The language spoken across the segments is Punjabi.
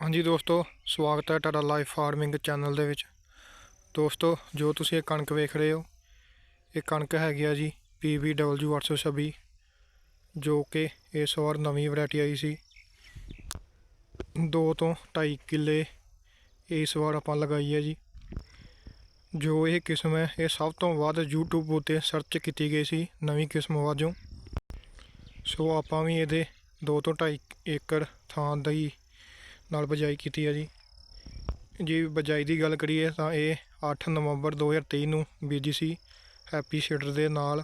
ਹਾਂਜੀ ਦੋਸਤੋ, ਸਵਾਗਤ ਹੈ ਤੁਹਾਡਾ ਲਾਈਫ ਫਾਰਮਿੰਗ ਚੈਨਲ ਦੇ ਵਿੱਚ। ਦੋਸਤੋ, ਜੋ ਤੁਸੀਂ ਇਹ ਕਣਕ ਵੇਖ ਰਹੇ ਹੋ, ਇਹ ਕਣਕ ਹੈਗੀ ਆ ਜੀ PBW 826 ਜੋ ਕਿ ਇਸ ਵਾਰ ਨਵੀਂ ਵੈਰਾਈਟੀ ਆਈ ਸੀ। 2 ਤੋਂ 2.5 ਕਿੱਲੇ ਇਸ ਵਾਰ ਆਪਾਂ ਲਗਾਈ ਹੈ ਜੀ। ਜੋ ਇਹ ਕਿਸਮ ਹੈ, ਇਹ ਸਭ ਤੋਂ ਵੱਧ YouTube ਉੱਤੇ ਸਰਚ ਕੀਤੀ ਗਈ ਸੀ ਨਵੀਂ ਕਿਸਮ ਵਜੋਂ। ਸੋ ਆਪਾਂ ਵੀ ਇਹਦੇ 2 ਤੋਂ 2.5 ਏਕੜ ਥਾਂ ਦੀ ਨਾਲ ਬਜਾਈ ਕੀਤੀ ਹੈ ਜੀ। ਜੇ ਬਜਾਈ ਦੀ ਗੱਲ ਕਰੀਏ ਤਾਂ ਇਹ 8 ਨਵੰਬਰ 2023 ਨੂੰ ਬੀਜੀ ਸੀ ਹੈਪੀ ਸੀਡਰ ਦੇ ਨਾਲ।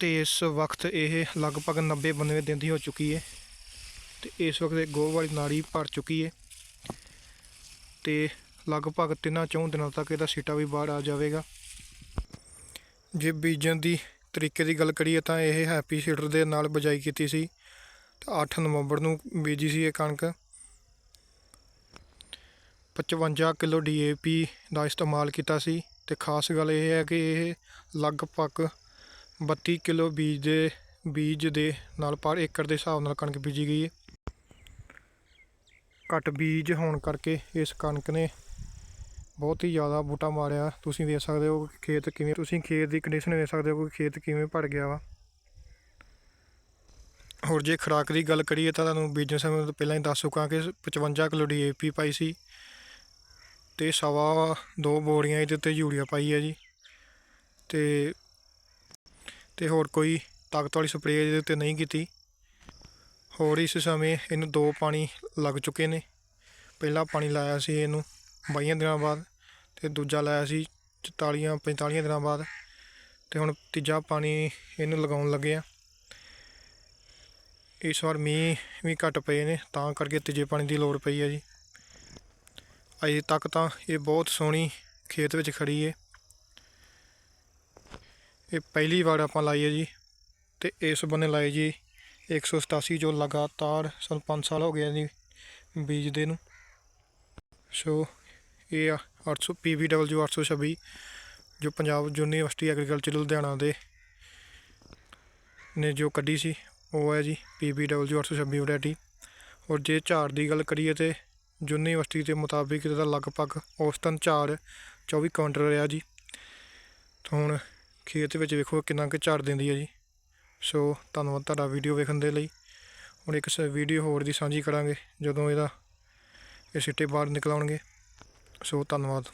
ਤੇ ਇਸ ਵਕਤ ਇਹ ਲਗਭਗ 90 92 ਦਿਨ ਦੀ ਹੋ ਚੁੱਕੀ ਹੈ ਤੇ ਇਸ ਵਕਤ ਇਹ ਗੋਹ ਵਾਲੀ ਨਾੜੀ ਭਰ ਚੁੱਕੀ ਹੈ ਤੇ ਲਗਭਗ ਤਿੰਨਾਂ ਚੌਂ ਦਿਨਾਂ ਤੱਕ ਇਹਦਾ ਸੀਟਾ ਵੀ ਬਾਹਰ ਆ ਜਾਵੇਗਾ। ਜੇ ਬੀਜਣ ਦੀ ਤਰੀਕੇ ਦੀ ਗੱਲ ਕਰੀਏ ਤਾਂ ਇਹ ਹੈਪੀ ਸੀਡਰ ਦੇ ਨਾਲ ਬਜਾਈ ਕੀਤੀ ਸੀ। 8 ਨਵੰਬਰ ਨੂੰ ਬੀਜੀ ਸੀ ਇਹ ਕਣਕ। 55 ਕਿਲੋ ਡੀਏਪੀ ਦਾ ਇਸਤੇਮਾਲ ਕੀਤਾ ਸੀ ਤੇ ਖਾਸ ਗੱਲ ਇਹ ਹੈ ਕਿ ਇਹ ਲਗਭਗ 32 ਕਿਲੋ ਬੀਜ ਦੇ ਬੀਜ ਦੇ ਨਾਲ ਪਰ ਏਕੜ ਦੇ ਹਿਸਾਬ ਨਾਲ ਕਣਕ ਬੀਜੀ ਗਈ ਹੈ। ਘੱਟ ਬੀਜ ਹੋਣ ਕਰਕੇ ਇਸ ਕਣਕ ਨੇ ਬਹੁਤ ਹੀ ਜ਼ਿਆਦਾ ਬੂਟਾ ਮਾਰਿਆ। ਤੁਸੀਂ ਵੇਖ ਸਕਦੇ ਹੋ ਖੇਤ ਕਿਵੇਂ, ਤੁਸੀਂ ਖੇਤ ਦੀ ਕੰਡੀਸ਼ਨ ਵੇਖ ਸਕਦੇ ਹੋ ਕਿ ਖੇਤ ਕਿਵੇਂ ਭਰ ਗਿਆ ਵਾ। ਹੋਰ ਜੇ ਖੁਰਾਕ ਦੀ ਗੱਲ ਕਰੀਏ ਤਾਂ ਤੁਹਾਨੂੰ ਬੀਜਣ ਸਮੇਂ ਤੋਂ ਪਹਿਲਾਂ ਹੀ ਦੱਸ ਚੁੱਕਾ ਕਿ 55 ਕਿਲੋ ਡੀਏਪੀ ਪਾਈ ਸੀ ਤੇ ਸਵਾ ਦੋ ਬੋਰੀਆਂ ਇਹਦੇ ਉੱਤੇ ਯੂਰੀਆ ਪਾਈ ਹੈ ਜੀ। ਤੇ ਤੇ ਹੋਰ ਕੋਈ ਤਾਕਤ ਵਾਲੀ ਸਪਰੇਅ ਇਹਦੇ ਉੱਤੇ ਨਹੀਂ ਕੀਤੀ। ਹੋਰ ਇਸ ਸਮੇਂ ਇਹਨੂੰ ਦੋ ਪਾਣੀ ਲੱਗ ਚੁੱਕੇ ਨੇ। ਪਹਿਲਾ ਪਾਣੀ ਲਾਇਆ ਸੀ ਇਹਨੂੰ 22 ਦਿਨਾਂ ਬਾਅਦ ਤੇ ਦੂਜਾ ਲਾਇਆ ਸੀ 44 45 ਦਿਨਾਂ ਬਾਅਦ। ਤੇ ਹੁਣ ਤੀਜਾ ਪਾਣੀ ਇਹਨੂੰ ਲਗਾਉਣ ਲੱਗੇ ਆ। ਇਸ ਵਾਰ ਮੀਂਹ ਵੀ ਘੱਟ ਪਏ ਨੇ, ਤਾਂ ਕਰਕੇ ਤੀਜੇ ਪਾਣੀ ਦੀ ਲੋੜ ਪਈ ਹੈ ਜੀ। ਅਜੇ ਤੱਕ ਤਾਂ ਇਹ ਬਹੁਤ ਸੋਹਣੀ ਖੇਤ ਵਿੱਚ ਖੜੀ ਹੈ ਇਹ ਪਹਿਲੀ ਵਾਰ ਆਪਾਂ ਲਾਈ ਹੈ ਜੀ, ਤੇ ਇਸ ਬੰਨੇ ਲਾਈ ਜੀ 187 ਜੋ ਲਗਾਤਾਰ ਸਾਨੂੰ 5 ਸਾਲ ਹੋ ਗਏ ਜੀ ਬੀਜਦੇ ਨੂੰ। ਸੋ ਇਹ ਆ 800 PVW 826 ਜੋ ਪੰਜਾਬ ਯੂਨੀਵਰਸਿਟੀ ਐਗਰੀਕਲਚਰ ਲੁਧਿਆਣਾ ਦੇ ਨੇ ਜੋ ਕੱਢੀ ਸੀ ਉਹ ਹੈ ਜੀ PBW 826 ਵੈਰਾਈਟੀ। ਔਰ ਜੇ ਝਾੜ ਦੀ ਗੱਲ ਕਰੀਏ ਤੇ ਯੂਨੀਵਰਸਿਟੀ ਦੇ ਮੁਤਾਬਿਕ ਇਹਦਾ ਲਗਭਗ ਔਸਤਨ ਝਾੜ 24 ਕੁਇੰਟਲ ਰਿਹਾ ਜੀ। ਤਾਂ ਹੁਣ ਖੇਤ ਵਿੱਚ ਵੇਖੋ ਕਿੰਨਾ ਕੁ ਝਾੜ ਦਿੰਦੀ ਹੈ ਜੀ। ਸੋ ਧੰਨਵਾਦ ਤੁਹਾਡਾ ਵੀਡੀਓ ਵੇਖਣ ਦੇ ਲਈ। ਹੁਣ ਇੱਕ ਵੀਡੀਓ ਹੋਰ ਦੀ ਸਾਂਝੀ ਕਰਾਂਗੇ ਜਦੋਂ ਇਹਦਾ ਇਹ ਸਿੱਟੇ ਬਾਹਰ ਨਿਕਲ ਆਉਣਗੇ। ਸੋ ਧੰਨਵਾਦ।